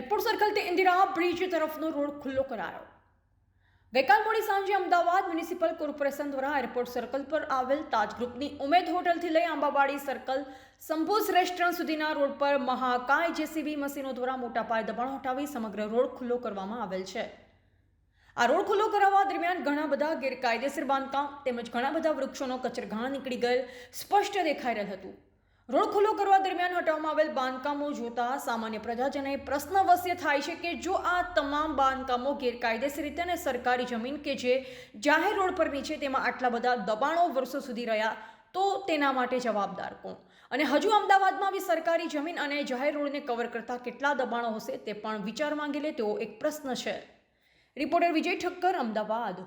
Airport સર્કલથી Indira bridge તરફનો road ખુલ્લો કરાયો. ગઈકાલ મોડી સાંજે અમદાવાદ મ્યુનિસિપલ કોર્પોરેશન દ્વારા એરપોર્ટ સર્કલ પર આવેલ તાજ ગ્રુપની ઉમેદ હોટલથી લઈ આંબાવાડી સર્કલ સંપૂસ રેસ્ટોરન્ટ સુધીના રોડ પર મહાકાય જેસીબી મશીનો દ્વારા મોટા પાયે દબાણ હટાવી સમગ્ર રોડ ખુલ્લો કરવામાં આવેલ છે. આ રોડ ખુલ્લો કરાવવા દરમિયાન ઘણા બધા ગેરકાયદેસર બાંધકામ તેમજ ઘણા બધા વૃક્ષોનો કચરઘાણ નીકળી ગયેલ સ્પષ્ટ દેખાઈ રહેલ હતું. રોડ ખુલ્લો કરવા દરમિયાન હટાવવામાં આવેલ બાંધકામો જોતા સામાન્ય પ્રજાજને પ્રશ્ન વશ્ય થાય છે કે જો આ તમામ બાંધકામો ગેરકાયદેસર રીતે અને સરકારી જમીન કે જે જાહેર રોડ પરની છે તેમાં આટલા બધા દબાણો વર્ષો સુધી રહ્યા, તો તેના માટે જવાબદાર કોણ? અને હજુ અમદાવાદમાં બી સરકારી જમીન અને જાહેર રોડને કવર કરતા કેટલા દબાણો હશે તે પણ વિચાર માંગી લે તેવો એક પ્રશ્ન છે. રિપોર્ટર વિજય ઠક્કર, અમદાવાદ.